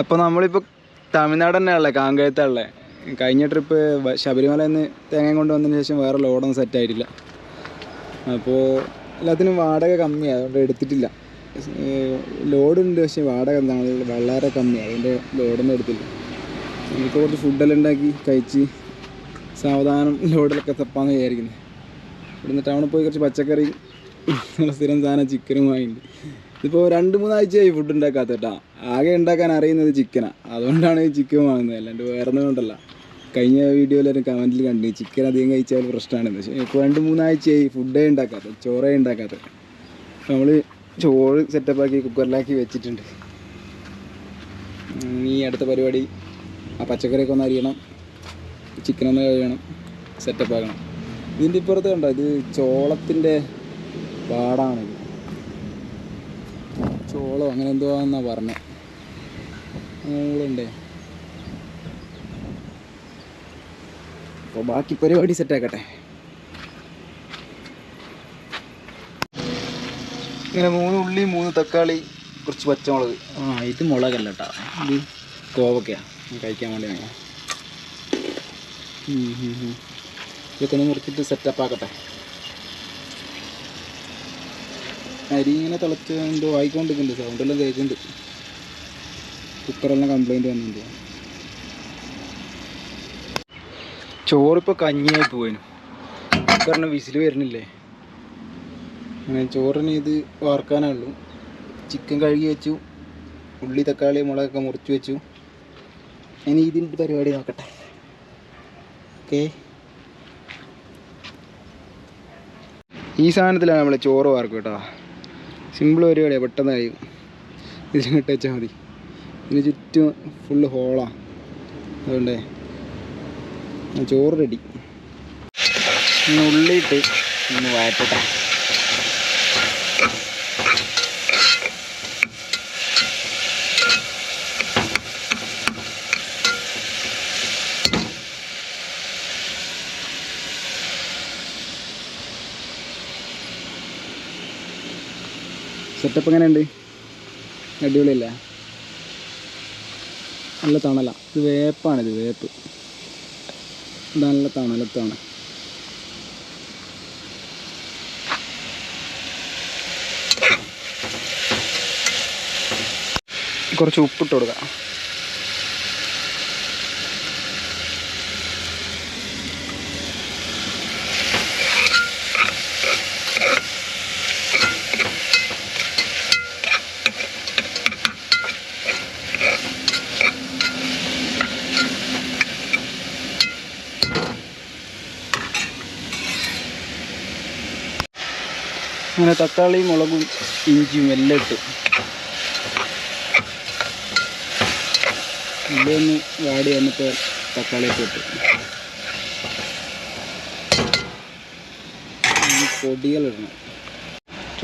അപ്പോൾ നമ്മളിപ്പോൾ തമിഴ്നാട് തന്നെയാണല്ലേ കാങ്കയത്താണല്ലേ? കഴിഞ്ഞ ട്രിപ്പ് ശബരിമല നിന്ന് തേങ്ങ കൊണ്ടുവന്നതിന് ശേഷം വേറെ ലോഡൊന്നും സെറ്റ് ആയിട്ടില്ല. അപ്പോൾ എല്ലാത്തിനും വാടക കമ്മിയാണ് അതുകൊണ്ട് എടുത്തിട്ടില്ല. ലോഡുണ്ട് പക്ഷേ വാടക എന്താണ്? വളരെ കമ്മിയാണ് അതുകൊണ്ട് ലോഡൊന്നും എടുത്തില്ല. നമുക്ക് കുറച്ച് ഫുഡെല്ലാം ഉണ്ടാക്കി കഴിച്ച് സാവധാനം ലോഡിലൊക്കെ തപ്പാന്ന് വിചാരിക്കുന്നത് ഇവിടുന്ന് ടൗണിൽ പോയി കുറച്ച് പച്ചക്കറി സ്ഥിരം സാധനം ചിക്കനും വാങ്ങിയിട്ടുണ്ട്. ഇതിപ്പോൾ രണ്ട് മൂന്നാഴ്ചയായി ഫുഡ് ഉണ്ടാക്കാത്ത കേട്ടോ. ആകെ ഉണ്ടാക്കാൻ അറിയുന്നത് ചിക്കനാണ് അതുകൊണ്ടാണ് ഈ ചിക്കൻ വാങ്ങുന്നത്. അല്ലാണ്ട് വേറെ ഒന്നും കൊണ്ടല്ല. കഴിഞ്ഞ വീഡിയോയിൽ ഒരു കമന്റിൽ കണ്ടു. ചിക്കൻ അധികം കഴിച്ചാൽ പ്രശ്നമാണ്. പക്ഷേ ഇപ്പോൾ രണ്ട് മൂന്നാഴ്ചയായി ഫുഡേ ഉണ്ടാക്കാത്ത ചോറേ ഉണ്ടാക്കാത്ത നമ്മൾ ചോറ് സെറ്റപ്പാക്കി കുക്കറിലാക്കി വെച്ചിട്ടുണ്ട്. ഈ അടുത്ത പരിപാടി. ആ പച്ചക്കറിയൊക്കെ ഒന്ന് അരിയണം. ചിക്കനൊന്ന് കഴിയണം സെറ്റപ്പ് ആക്കണം. ഇതിന്റെ ഇപ്പുറത്ത് കണ്ടോ? ഇത് ചോളത്തിന്റെ പാടാണിത് ചോളം അങ്ങനെ എന്തോ എന്നാ പറഞ്ഞത് മോളുണ്ടേ. അപ്പോൾ ബാക്കി പരിപാടി സെറ്റാക്കട്ടെ ഇങ്ങനെ മൂന്ന് ഉള്ളി മൂന്ന് തക്കാളി കുറച്ച് പച്ചമുളക്. ആ ഇത് മുളകല്ല കേട്ടോ ഇത് കോവക്കയാണ് കഴിക്കാൻ വേണ്ടി വേണം ഇതൊക്കെ ഒന്ന് മുറിച്ചിട്ട് സെറ്റപ്പ് ആക്കട്ടെ. അരി ഇങ്ങനെ തിളച്ച് എന്തോ ആയിക്കൊണ്ടിരിക്കുന്നുണ്ട്. സൗണ്ടെല്ലാം കേൾക്കുന്നുണ്ട്. കുക്കറെല്ലാം കംപ്ലൈന്റ് വന്നിട്ടുണ്ട്. ചോറിപ്പോൾ കഞ്ഞിയായി പോയിനു കുക്കറിന് വിസിൽ വരുന്നില്ലേ? അങ്ങനെ ചോറിന് ഇത് വാർക്കാനുള്ളൂ. ചിക്കൻ കഴുകി വെച്ചു. ഉള്ളി തക്കാളി മുളകൊക്കെ മുറിച്ച് വെച്ചു. ഇനി ഇതിന്റെ പരിപാടി നോക്കട്ടെ. ഓക്കേ ഈ സാധനത്തിലാണ് നമ്മൾ ചോറ് വാർക്കും കേട്ടോ. സിമ്പിൾ പരിപാടിയാണ് പെട്ടെന്ന് കഴിയും. ഇതിലിട്ട് വെച്ചാൽ മതി. ഇതിന് ചുറ്റും ഫുള്ള് ഹോളാണ് അതുകൊണ്ടേ ചോറ് റെഡി. ഉള്ളിയിട്ട് ഒന്ന് വഴറ്റട്ടെ സെറ്റപ്പ് എങ്ങനെയുണ്ട്? അടിപൊളിയല്ലേ? നല്ല തണല. ഇത് വേപ്പാണിത് വേപ്പ്. നല്ല തണലത്താണ് കുറച്ച് ഉപ്പിട്ട് കൊടുക്കാം. തക്കാളിയും മുളകും ഇഞ്ചിയും എല്ലാം ഇട്ട്. ഇതൊന്ന് വാടി വന്നപ്പോൾ തക്കാളിയൊക്കെ ഇട്ട്. പൊടികളിടണം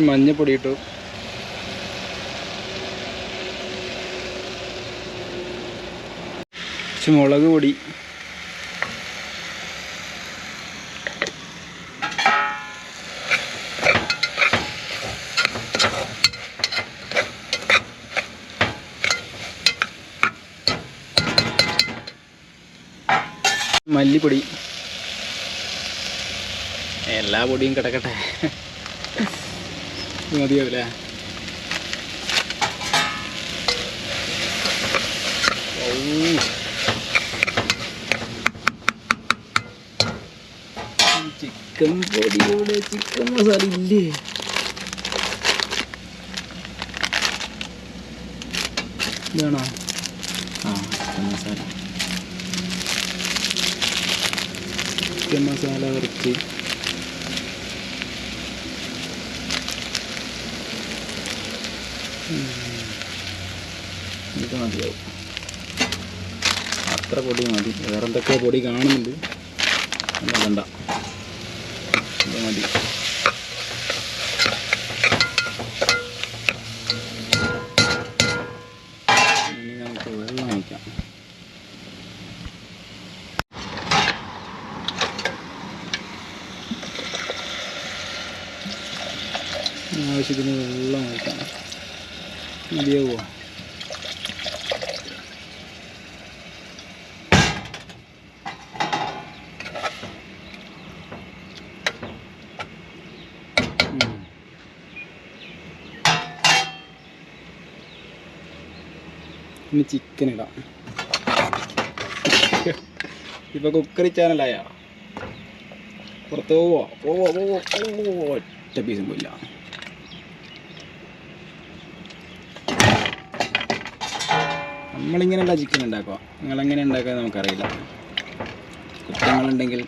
മഞ്ഞപ്പൊടി ഇട്ടു. കുറച്ച് മുളക് പൊടി. മല്ലിപ്പൊടി. എല്ലാ പൊടിയും കിടക്കട്ടെ. മതിയാവില്ലേ ചിക്കൻ പൊടിയുടെ ചിക്കൻ മസാല ഇല്ലേ? ഇതാണോ? ആ ചിക്കൻ മസാല. ചിക്കൻ മസാല കുറച്ച്. ഇത് മതിയാവും. അത്ര പൊടി മതി. വേറെന്തൊക്കെ പൊടി കാണുന്നുണ്ട്. വേണ്ട. ഇത് മതി. ഇനി ചിക്കൻ ഇടാം. ഇപ്പൊ കുക്കറി ചാനലായ പുറത്ത് പോവോ പോവോ പോവോ ഒറ്റ പീസും പോയില്ല. നമ്മളിങ്ങനെയല്ല ചിക്കൻ ഉണ്ടാക്കുക നിങ്ങളെങ്ങനെ ഉണ്ടാക്കുക നമുക്കറിയില്ല. കുറ്റങ്ങളുണ്ടെങ്കിൽ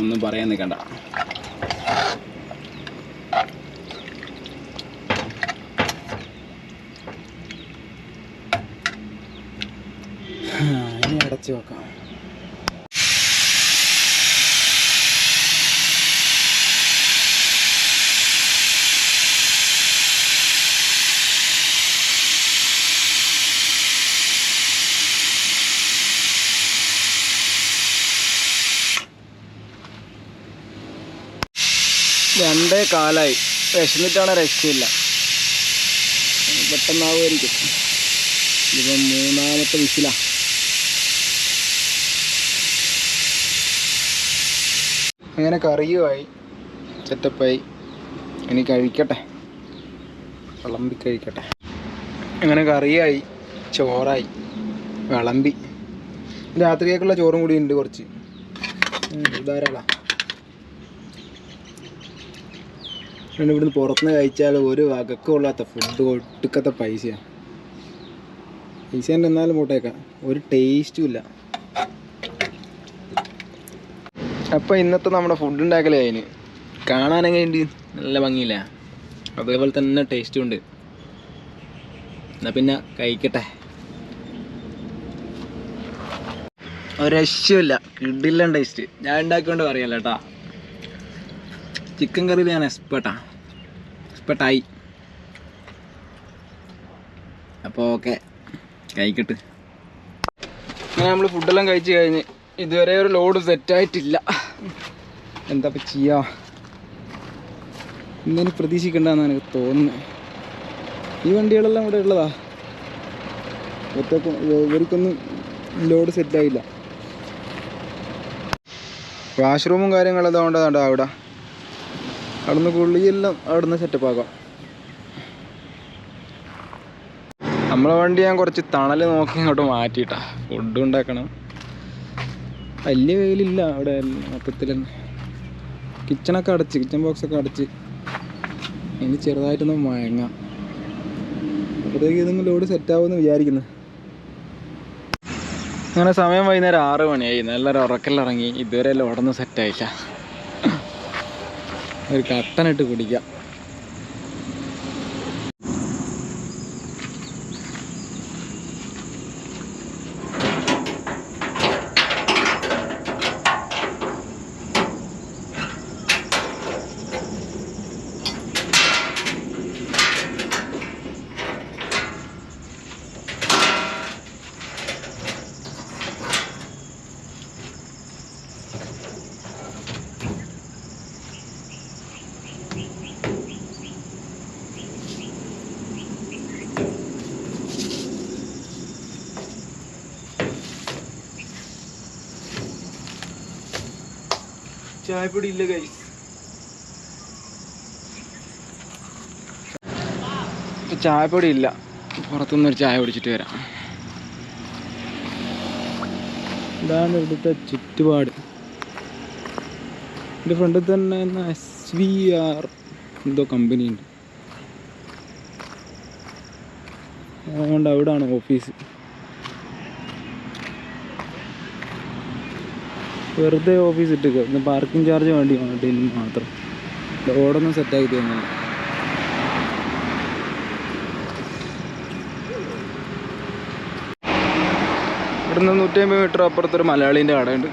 ഒന്നും പറയാൻ നിൽക്കണ്ട ആ, ഇനി അടച്ചു വെക്കാം രണ്ടേ കാലായി. വിശന്നിട്ടാണ് രക്ഷയില്ല. പെട്ടെന്നാവുമായിരിക്കും. ഇതിപ്പം മൂന്നാമത്തെ വിസിലാ. അങ്ങനെ കറിയുമായി സെറ്റപ്പായി ഇനി കഴിക്കട്ടെ. വിളമ്പി കഴിക്കട്ടെ. അങ്ങനെ കറിയായി ചോറായി. വിളമ്പി. രാത്രിയേക്കുള്ള ചോറും കൂടി ഉണ്ട് കുറച്ച്. ധാരാളം. പിന്നെ ഇവിടുന്ന് പുറത്തുനിന്ന് കഴിച്ചാൽ ഒരു വകക്കും കൊള്ളാത്ത ഫുഡ് ഒട്ടുക്കത്തെ പൈസയാണ് പൈസ എന്നാലും പോട്ടേക്കാം ഒരു ടേസ്റ്റും ഇല്ല. അപ്പോൾ ഇന്നത്തെ നമ്മുടെ ഫുഡ് ഉണ്ടാക്കലേ അതിന് കാണാനൊക്കെ ഉണ്ട് നല്ല ഭംഗിയില്ല? അതേപോലെ തന്നെ ടേസ്റ്റും ഉണ്ട്. എന്നാ പിന്നെ കഴിക്കട്ടെ. ഒരശ്യമില്ല കിടില്ല ടേസ്റ്റ് ഞാൻ ഉണ്ടാക്കിക്കൊണ്ട് പറയല്ല കേട്ടാ ചിക്കൻ കറിയിൽ ഞാൻ എക്സ്പെർട്ടാ എക്സ്പെർട്ടായി അപ്പോൾ ഓക്കെ കഴിക്കട്ടെ. അങ്ങനെ നമ്മൾ ഫുഡെല്ലാം കഴിച്ച് കഴിഞ്ഞ് ഇതുവരെ ഒരു ലോഡ് സെറ്റായിട്ടില്ല എന്താ ഇപ്പം ചെയ്യാ? ഇന്നിനി പ്രതീക്ഷിക്കണ്ടെന്ന് എനിക്ക് തോന്നുന്നത് ഈ വണ്ടികളെല്ലാം ഇവിടെ ഉള്ളതാ. ഒറ്റക്കും ഇവർക്കൊന്നും ലോഡ് സെറ്റായില്ല വാഷ്റൂമും കാര്യങ്ങളും അതുകൊണ്ടാണ് അവിടെ? അവിടുന്ന് പുള്ളിയെല്ലാം അവിടുന്ന് സെറ്റപ്പ് ആക്കാം. നമ്മളെ വണ്ടി ഞാൻ കുറച്ച് തണൽ നോക്കി ഇങ്ങോട്ട് മാറ്റിയിട്ടാ. ഫുഡ് ഉണ്ടാക്കണം. വലിയ വെയിലില്ല അവിടെ മൊത്തത്തിൽ തന്നെ. കിച്ചണൊക്കെ അടച്ച് കിച്ചൺ ബോക്സൊക്കെ അടച്ച്. ഇനി ചെറുതായിട്ടൊന്ന് മയങ്ങാം. അപ്പോഴത്തേക്ക് ഇതൊന്നും ലോഡ് സെറ്റാവുമെന്ന് വിചാരിക്കുന്നു. അങ്ങനെ സമയം വൈകുന്നേരം ആറ് മണിയായി. നല്ലൊരു ഉറക്കലിറങ്ങി ഇതുവരെ ലോഡൊന്നും സെറ്റായില്ല ഒരു കട്ടനിട്ട് കുടിക്കാം. ചായപ്പൊടി ഇല്ല കൈ ചായപ്പൊടി ഇല്ല. പുറത്തുനിന്ന് ഒരു ചായ കുടിച്ചിട്ട് വരാം. ഇതാണ് ഇവിടുത്തെ ചുറ്റുപാട്. എന്റെ ഫ്രണ്ടിൽ തന്നെ എസ് വി ആർ എന്തോ കമ്പനി ഉണ്ട്. അതുകൊണ്ട് അവിടാണ് ഓഫീസ് വെറുതെ ഓഫീസ് ഇട്ടേക്കുക ഇന്ന് പാർക്കിംഗ് ചാർജ് വേണ്ടി വണ്ടിയിൽ മാത്രം. റോഡൊന്നും സെറ്റാക്കി തരുന്നില്ല ഇവിടുന്ന് നൂറ്റമ്പത് മീറ്റർ അപ്പുറത്തൊരു മലയാളീന്റെ കടയുണ്ട്.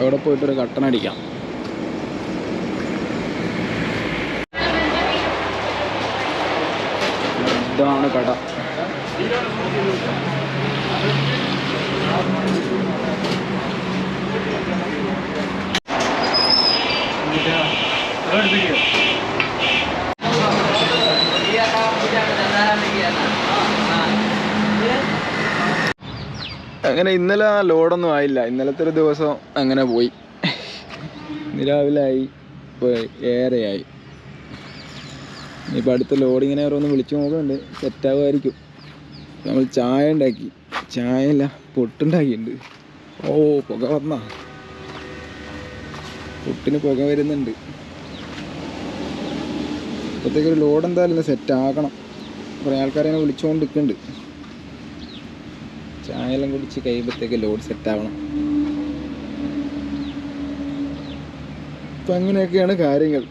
അവിടെ പോയിട്ടൊരു കട്ടനടിക്കാം ഇതാണ് കട. അങ്ങനെ ഇന്നലെ ലോഡൊന്നും ആയില്ല. ഇന്നലത്തെ ഒരു ദിവസം അങ്ങനെ പോയി. ആയി. ഇപ്പോൾ ഏറെയായി. ഇനിയിപ്പോൾ അടുത്ത ലോഡിങ്ങനെ ഓരോന്ന് വിളിച്ചു നോക്കുന്നുണ്ട് സെറ്റാകുമായിരിക്കും നമ്മൾ ചായ ഉണ്ടാക്കി. ചായ അല്ല പൊട്ടുണ്ടാക്കിയിട്ടുണ്ട്. ഓ പുക വന്നാ. പൊട്ടിന് പുക വരുന്നുണ്ട്. ഇപ്പോഴത്തേക്ക് ഒരു ലോഡ് എന്തായാലും സെറ്റ് ആക്കണം കുറേ ആൾക്കാരെ ഇങ്ങനെ വിളിച്ചുകൊണ്ട് നിൽക്കുന്നുണ്ട് ചായ എല്ലാം കുടിച്ച് കഴിയുമ്പോഴത്തേക്ക് ലോഡ് സെറ്റ് ആവണം. അപ്പം അങ്ങനെയൊക്കെയാണ് കാര്യങ്ങൾ.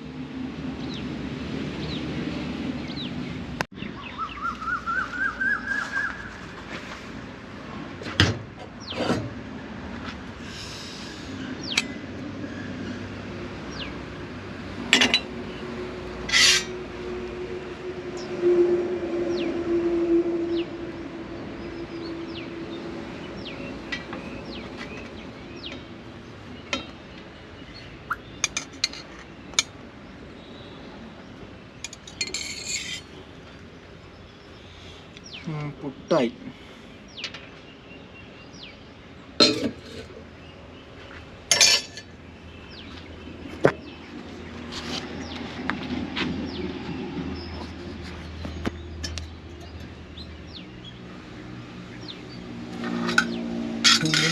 പുട്ടായി.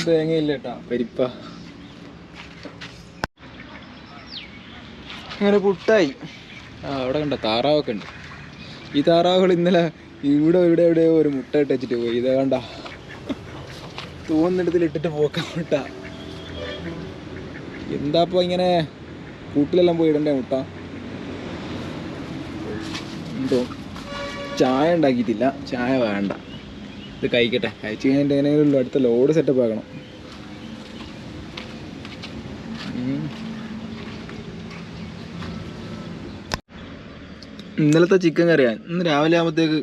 തേങ്ങയില്ല കേട്ടാ പരിപ്പ. അങ്ങനെ പുട്ടായി. ആ അവിടെ കണ്ട താറാവൊക്കെ ഉണ്ട്. ഈ താറാവുകൾ ഇന്നലെ ഇവിടെ ഇവിടെ എവിടെയോ ഒരു മുട്ട ഇട്ട് വെച്ചിട്ട് പോയി. ഇതേ കണ്ട. തോന്നിടത്തിൽ ഇട്ടിട്ട് പോക്കാൻ മുട്ട. എന്താപ്പോ ഇങ്ങനെ കൂട്ടിലെല്ലാം പോയി ഇടണ്ടേ മുട്ട? എന്തോ? ചായ ഉണ്ടാക്കിയിട്ടില്ല. ചായ വേണ്ട. ഇത് കഴിക്കട്ടെ. കഴിച്ച് കഴിഞ്ഞിട്ട് അടുത്ത ലോഡ് സെറ്റപ്പ് ആക്കണം. ഇന്നലത്തെ ചിക്കൻ കറിയാണ് ഇന്ന് രാവിലെ ആകുമ്പോഴത്തേക്ക്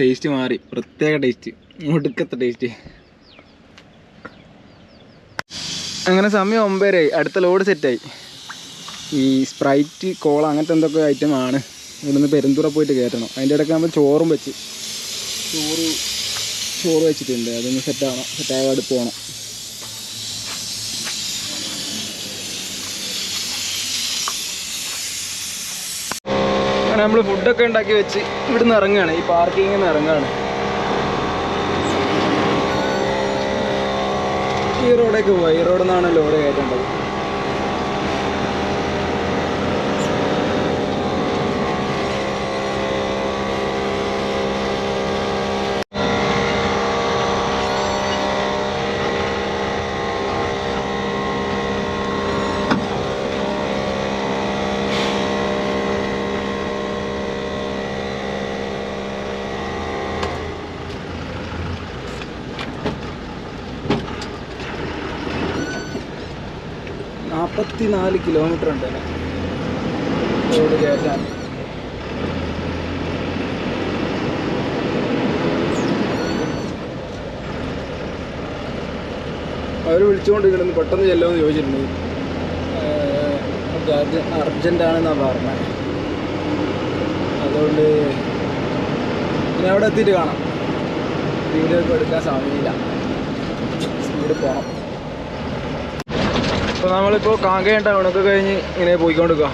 ടേസ്റ്റ് മാറി. പ്രത്യേക ടേസ്റ്റ് ഒടുക്കത്തെ ടേസ്റ്റ് അങ്ങനെ സമയം ഒമ്പതരായി അടുത്ത ലോഡ് സെറ്റായി ഈ സ്പ്രൈറ്റ് കോള അങ്ങനത്തെ എന്തൊക്കെ ഐറ്റം ആണ്. ഇവിടുന്ന് പെരുന്തുറ പോയിട്ട് കയറ്റണം അതിന്റെ ഇടയ്ക്ക് നമ്മൾ ചോറും വെച്ച്. ചോറ് ചോറ് വെച്ചിട്ടുണ്ട്. അതൊന്ന് സെറ്റാവണം സെറ്റായ അടുത്ത് പോകണം അങ്ങനെ നമ്മൾ ഫുഡൊക്കെ ഉണ്ടാക്കി വെച്ച് ഇവിടുന്ന് ഇറങ്ങുകയാണ്. ഈ പാർക്കിങ്ങിൽ നിന്ന് ഇറങ്ങുകയാണ്. ഈ റോഡേക്ക് പോവാ. ഈ റോഡിൽ നിന്നാണ് ലോഡ് കയറ്റേണ്ടത്. നാൽപ്പത്തി നാല് കിലോമീറ്റർ ഉണ്ട് റോഡ് കയറ്റാൻ അവർ വിളിച്ചുകൊണ്ട് ഇങ്ങനെ പെട്ടെന്ന് ചെല്ലുമെന്ന് ചോദിച്ചിട്ടുണ്ട് അത് അർജന്റാണെന്നാണ് പറഞ്ഞത് അതുകൊണ്ട് പിന്നെ അവിടെ എത്തിയിട്ട് കാണാം. വീഡിയോ ഒക്കെ എടുക്കാൻ സമയമില്ല. സ്പീഡ് പോകണം അപ്പോൾ നമ്മളിപ്പോൾ കാങ്കയം ടൗണൊക്കെ കഴിഞ്ഞ് ഇങ്ങനെ പോയിക്കൊണ്ടിരിക്കുക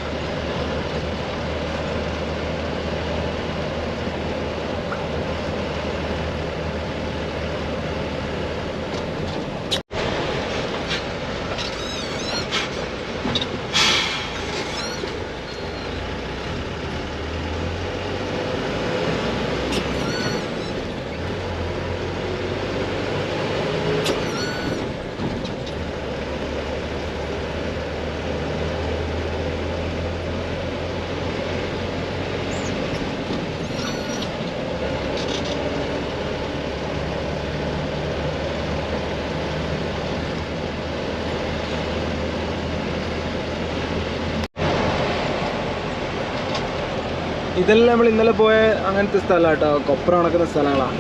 ഇതെല്ലാം നമ്മൾ ഇന്നലെ പോയ അങ്ങനത്തെ സ്ഥലമാണ് കേട്ടോ കൊപ്ര സ്ഥലങ്ങളാണ്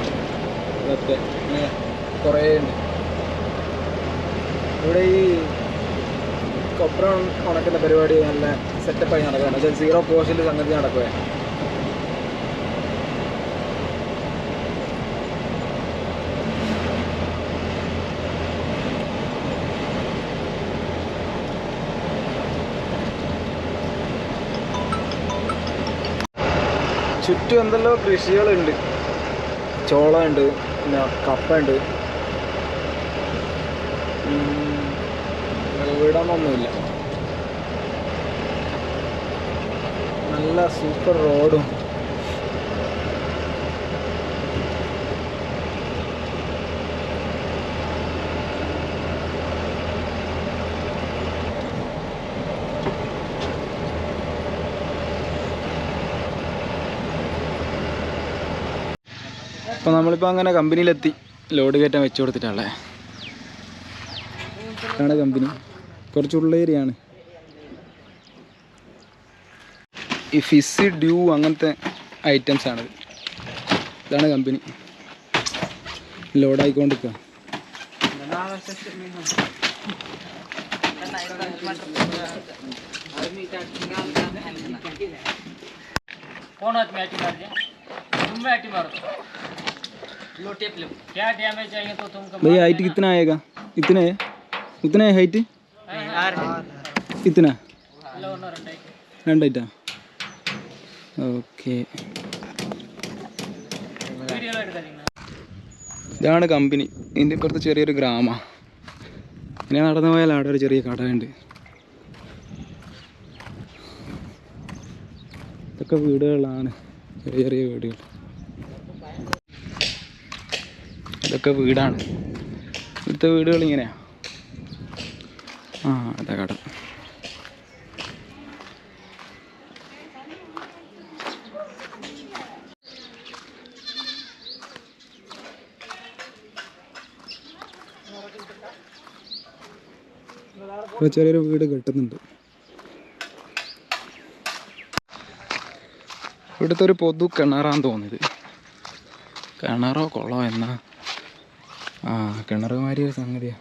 ഇതൊക്കെ. കുറേ ഉണ്ട്. ഇവിടെ ഈ കൊപ്ര ഉണക്കുന്ന പരിപാടി നല്ല സെറ്റപ്പായി നടക്കുകയാണ് സീറോ പോസ്റ്റിൽ സംഗതി നടക്കുക ചുറ്റും എന്തെല്ലോ കൃഷികളുണ്ട്. ചോളമുണ്ട് പിന്നെ കപ്പയുണ്ട്. ഉണ്ട് വീടാനൊന്നുമില്ല നല്ല സൂപ്പർ റോഡും അപ്പോൾ നമ്മളിപ്പോൾ അങ്ങനെ കമ്പനിയിലെത്തി. ലോഡ് കയറ്റാൻ വെച്ചു കൊടുത്തിട്ടാണല്ലേ. ആണ് കമ്പനി. കുറച്ച് ഉള്ളേരിയാണ് ഈ ഫിസ് ഡ്യൂ അങ്ങനത്തെ ഐറ്റംസ് ആണ്. ഇതാണ് കമ്പനി. ലോഡായിക്കൊണ്ടിരിക്കുക ഫോൺ ആറ്റി മാറ്റി മാറിയ ഉമ്മ ಆಟಿ ಮಾಡೋದು लो टेप लो क्या डैमेज चाहिए तो तुमको भैया हाइट कितना आएगा इतना है उतना है हाइट इतना लो ना रंडाई രണ്ടായിട്ടാ ഓക്കെ वीडियो ऐड करेंगे ഇതാണ് കമ്പനി ഇതിൻ്റെ ഇപ്പുറത്ത് ചെറിയൊരു ഗ്രാമ ഇങ്ങനെ നടന്നു പോയാൽ അവിടെ ഒരു ചെറിയ കടയുണ്ട് ഇതൊക്കെ വീടുകളാണ് ചെറിയ ചെറിയ വീടുകൾ ഇതൊക്കെ വീടാണ്. ഇവിടുത്തെ വീടുകൾ ഇങ്ങനെയാ. ആ അതാ കട. ചെറിയൊരു വീട് കെട്ടുന്നുണ്ട്. ഇവിടുത്തെ ഒരു പൊതു കിണറാന്ന് തോന്നിയത് കിണറോ കുളമോ എന്നാ? ആ കിണർ മാതിരി ഒരു സംഗതിയാ.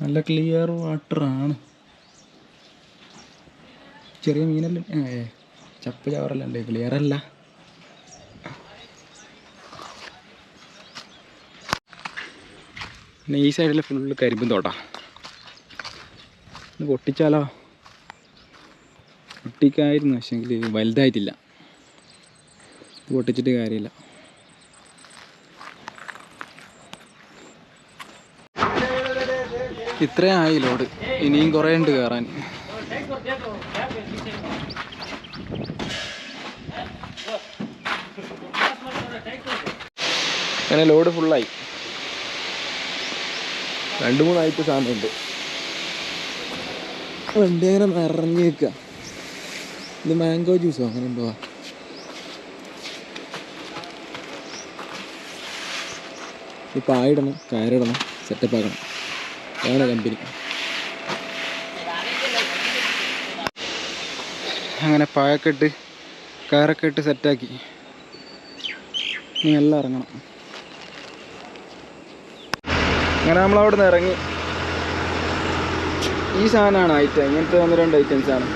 നല്ല ക്ലിയർ വാട്ടറാണ് ചെറിയ മീനല്ലേ? ഏ ചപ്പ് ചവറെല്ലാം ഉണ്ട്? ക്ലിയർ അല്ല. പിന്നെ ഈ സൈഡിൽ ഫുള്ള് കരിമ്പും തോട്ടാ. പൊട്ടിച്ചാലോ? പൊട്ടിക്കായിരുന്നു പക്ഷെങ്കിൽ വലുതായിട്ടില്ല. പൊട്ടിച്ചിട്ട് കാര്യമില്ല. ഇത്രയും ആയി ലോഡ് ഇനിയും കുറേ ഉണ്ട് കയറാൻ. അങ്ങനെ ലോഡ് ഫുള്ളായി രണ്ട് മൂന്നായിട്ട് സാധനമുണ്ട്. വണ്ടി അങ്ങനെ നിറഞ്ഞു നിൽക്കുക. ഇത് മാംഗോ ജ്യൂസോ അങ്ങനെ എന്തോ ഇപ്പം ആയിടണം കയറിടണം സെറ്റപ്പ് ആക്കണം. അതാണ് കമ്പനി അങ്ങനെ പായൊക്കെ ഇട്ട് കയറൊക്കെ ഇട്ട് സെറ്റാക്കി. ഇനി എല്ലാം ഇറങ്ങണം. അങ്ങനെ നമ്മളവിടെ നിന്ന് ഇറങ്ങി. ഈ സാധനമാണ് ഐറ്റം ഇങ്ങനത്തെ ഒന്ന് രണ്ട് ഐറ്റംസ് ആണ്.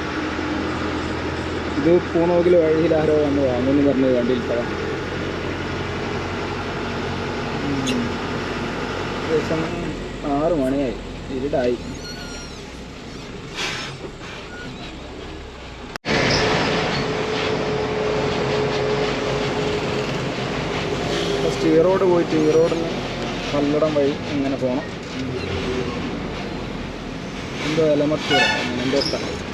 ഇത് പൂണോക്കിൽ വഴിയിൽ ആരോ വന്ന് വാങ്ങുമെന്ന് പറഞ്ഞത് വണ്ടിയിൽ ഏകദേശം ആറ് മണിയായി. ഇരുടായി. ഫസ്റ്റ് ഈറോഡ് പോയിട്ട് ഈറോഡിൽ നിന്ന് പല്ലടം വഴി ഇങ്ങനെ പോകണം എന്തോ എലമത്തൂര എന്റെ സ്ഥലം.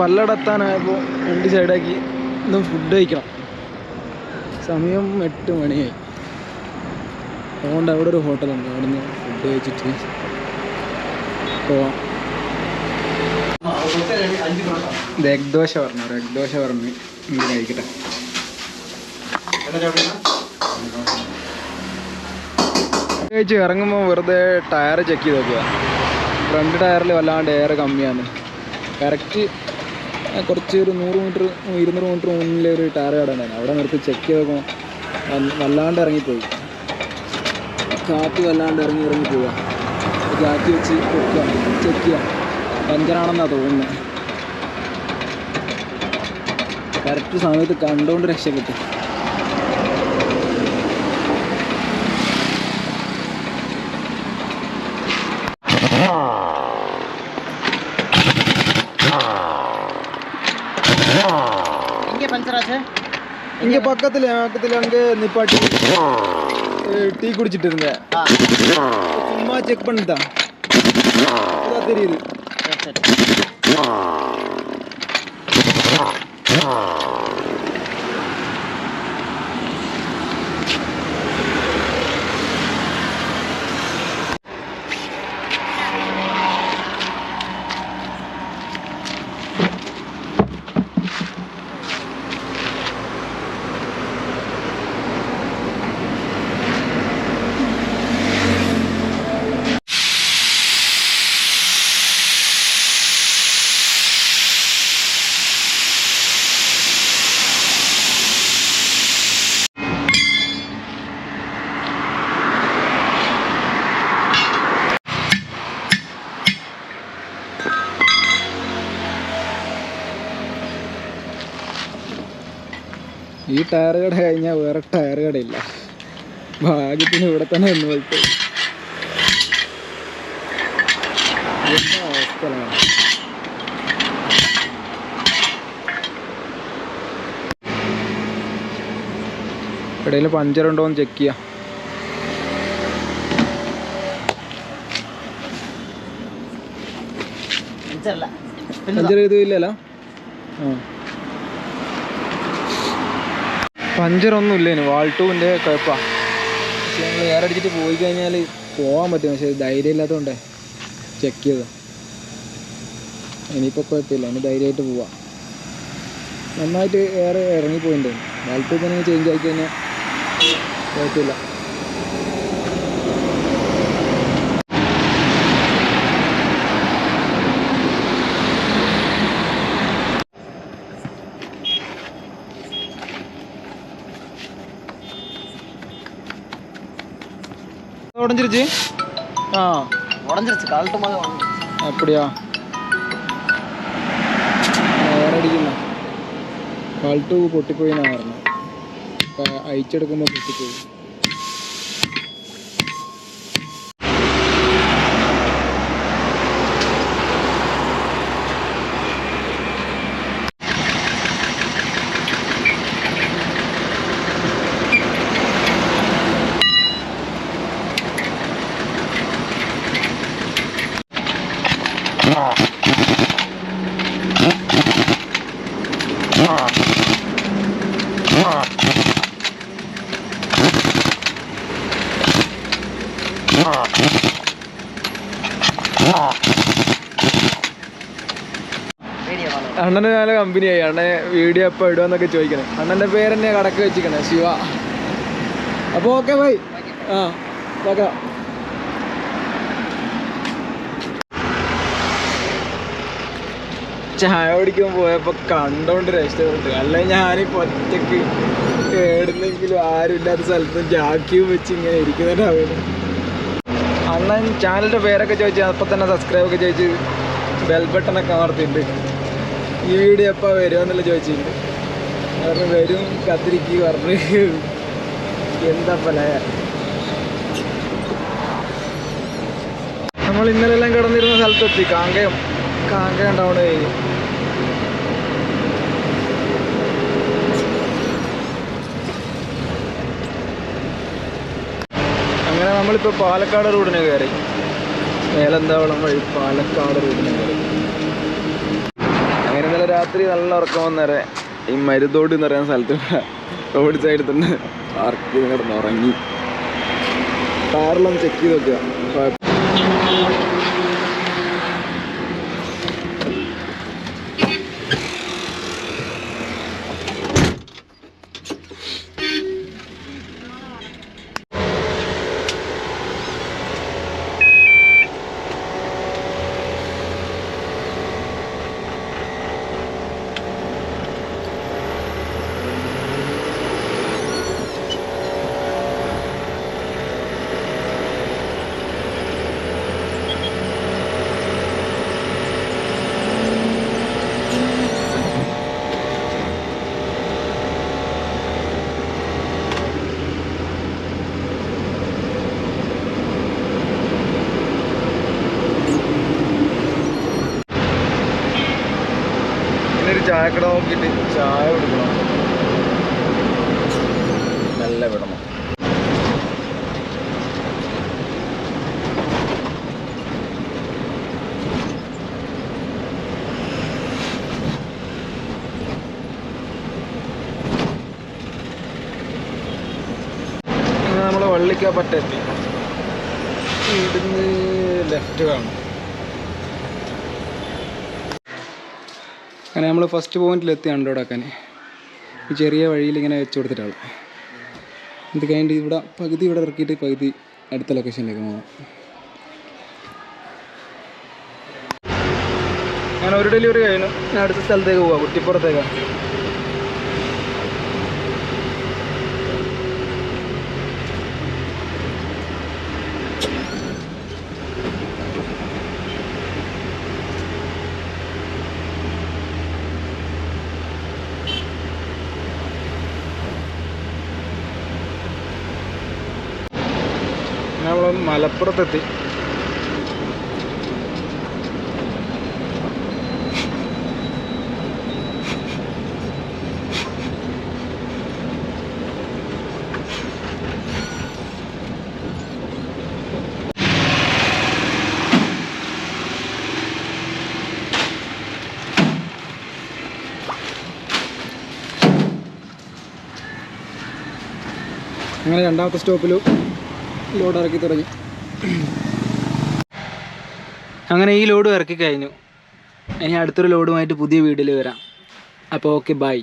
പല്ലടത്താനായപ്പോൾ വണ്ടി സൈഡാക്കി ഇന്നും ഫുഡ് കഴിക്കണം. സമയം എട്ട് മണിയായി. അതുകൊണ്ട് അവിടെ ഒരു ഹോട്ടലുണ്ട് അവിടെ നിന്ന് ഫുഡ് കഴിച്ചിട്ട് പോവാം. ദോശ പറഞ്ഞു. എഗ് ദോശ പറഞ്ഞ്. ഇങ്ങനെ കഴിക്കട്ടെ? കഴിച്ച് ഇറങ്ങുമ്പോൾ വെറുതെ ടയർ ചെക്ക് ചെയ്ത് നോക്കുക. ഫ്രണ്ട് ടയറിൽ വല്ലാണ്ട് എയർ കമ്മിയാണ്. കറക്റ്റ് കുറച്ച് ഒരു നൂറ് മീറ്റർ ഇരുന്നൂറ് മീറ്റർ മുന്നിലെ ഒരു ടയർ കടണ്ടായിരുന്നു അവിടെ നിർത്തി ചെക്ക് ചെയ്ത് വല്ലാണ്ട് ഇറങ്ങിപ്പോയി. കാറ്റ് വല്ലാണ്ട് ഇറങ്ങി ഇറങ്ങി പോവുക. കാറ്റ് വെച്ച് കൊടുക്കുക ചെക്ക് ചെയ്യാം പഞ്ചറാണെന്നാണ് തോന്നുന്നത് കറക്റ്റ് സമയത്ത് കണ്ടുകൊണ്ട് രക്ഷപ്പെട്ടു. இங்கே பஞ்சர் ஆச்சு இங்க பக்கத்துல பக்கத்துல அங்க நிப்பாட்டி டீ குடிச்சிட்டு இருந்தேன். சும்மா செக் பண்ணிட்டான். தெரியுது. ഈ ടയർ കട കഴിഞ്ഞാൽ വേറെ ടയർ കടയില്ല ഭാഗ്യത്തിന് ഇവിടെ തന്നെ നിന്ന് പോയിട്ട്. ഇടയിൽ പഞ്ചർ ഉണ്ടോന്ന് ചെക്ക് ചെയ്യാം. പഞ്ചർ ഇതുമില്ലല്ലോ ആ. പഞ്ചറൊന്നും ഇല്ലേനു വാൾട്ടൂവിന്റെ കുഴപ്പമാണ് പക്ഷെ ഞങ്ങൾ വേറെ അടിച്ചിട്ട് പോയി കഴിഞ്ഞാൽ പോകാൻ പറ്റും. പക്ഷേ ധൈര്യം ഇല്ലാത്തതുകൊണ്ടേ ചെക്ക് ചെയ്ത് ഇനിയിപ്പോൾ കുഴപ്പമില്ല. ഇനി ധൈര്യമായിട്ട് പോവാം. നന്നായിട്ട് ഏറെ ഇറങ്ങിപ്പോയിട്ടുണ്ട്. വാൾട്ടൂ തന്നെ ചേഞ്ച് ആക്കി കഴിഞ്ഞാൽ കുഴപ്പമില്ല. உடஞ்சிருச்சு ஆ உடஞ்சிருச்சு கழட்டும் போது உடஞ்சிருச்சு அப்படியா വേറെ അടിക്കുന്ന കാൾട്ട് പൊട്ടിപ്പോയി എന്നാ പറഞ്ഞത് ക- അയച്ചെടുക്കുമ്പോൾ പൊട്ടിപ്പോയി അണ്ണന് നല്ല കമ്പനിയായി അണ്ണനെ വീഡിയോ എപ്പോൾ ഇടുമെന്നൊക്കെ ചോദിക്കണേ. അണ്ണന്റെ പേര് തന്നെ കടക്ക് വെച്ചിരിക്കണേ ശിവ. അപ്പോൾ ഓക്കെ ബൈ ആ ഓക്കെ ചായ കുടിക്കാൻ പോയപ്പോൾ കണ്ടോണ്ട് രക്ഷപ്പെട്ടു അല്ലെങ്കിൽ ഞാനിപ്പോൾ ഒറ്റയ്ക്ക് ഏടുന്നെങ്കിലും ആരും ഇല്ലാത്ത സ്ഥലത്ത് ജാക്കിയും വെച്ച് ഇങ്ങനെ ഇരിക്കുന്നുണ്ടാവുന്നു അണ്ണൻ ചാനലിന്റെ പേരൊക്കെ ചോദിച്ചു അപ്പം തന്നെ സബ്സ്ക്രൈബൊക്കെ ചോദിച്ച് ബെൽ ബട്ടണൊക്കെ അമർത്തിയിട്ടുണ്ട്. ഈ വീഡിയോ എപ്പോൾ വരുമെന്നല്ല ചോദിച്ചിട്ടുണ്ട് പറഞ്ഞു വരും കത്തിരിക്ക് പറഞ്ഞു. എന്താ പല? നമ്മൾ ഇന്നലെല്ലാം കിടന്നിരുന്ന സ്ഥലത്തെത്തി. കാങ്കയം. കാങ്കയം ടൗൺ അങ്ങനെ നമ്മളിപ്പോൾ പാലക്കാട് റോഡിന് കയറി. മേലന്താവളം വഴി പാലക്കാട് റോഡിന് കയറി. ഇന്നലെ രാത്രി നല്ല ഉറക്കം വന്നേരെ ഈ മരുതോട് എന്ന് പറയുന്ന സ്ഥലത്ത് റോഡ് സൈഡിൽ തന്നെ ചെയ്ത് കിടന്ന് ഉറങ്ങി. കാറിലൊന്ന് ചെക്ക് ചെയ്ത് നോക്കുക. നമ്മൾ പറ്റത്തി ഇവിടുന്ന് ലെഫ്റ്റ് കാണും. അങ്ങനെ നമ്മൾ ഫസ്റ്റ് പോയിന്റിൽ എത്തി അണ്ടോടാക്കാൻ ഈ ചെറിയ വഴിയിൽ ഇങ്ങനെ വെച്ച് കൊടുത്തിട്ടാണ്. ഇത് കഴിഞ്ഞിട്ട് ഇവിടെ പകുതി ഇവിടെ ഇറക്കിയിട്ട് പകുതി അടുത്ത ലൊക്കേഷനിലേക്ക് പോകാം ഞാൻ ഒരു ഡെലിവറി കഴിഞ്ഞു. ഞാൻ അടുത്ത സ്ഥലത്തേക്ക് പോവാം കുട്ടിപ്പുറത്തേക്കാണ് നമ്മൾ മലപ്പുറത്തെത്തി. അങ്ങനെ രണ്ടാമത്തെ സ്റ്റോപ്പിൽ ലോഡ് ഇറക്കി തുടങ്ങി. അങ്ങനെ ഈ ലോഡ് ഇറക്കി കഴിഞ്ഞു. ഇനി അടുത്തൊരു ലോഡുമായിട്ട് പുതിയ വീഡിയോയിൽ വരാം. അപ്പോൾ ഓക്കെ ബൈ.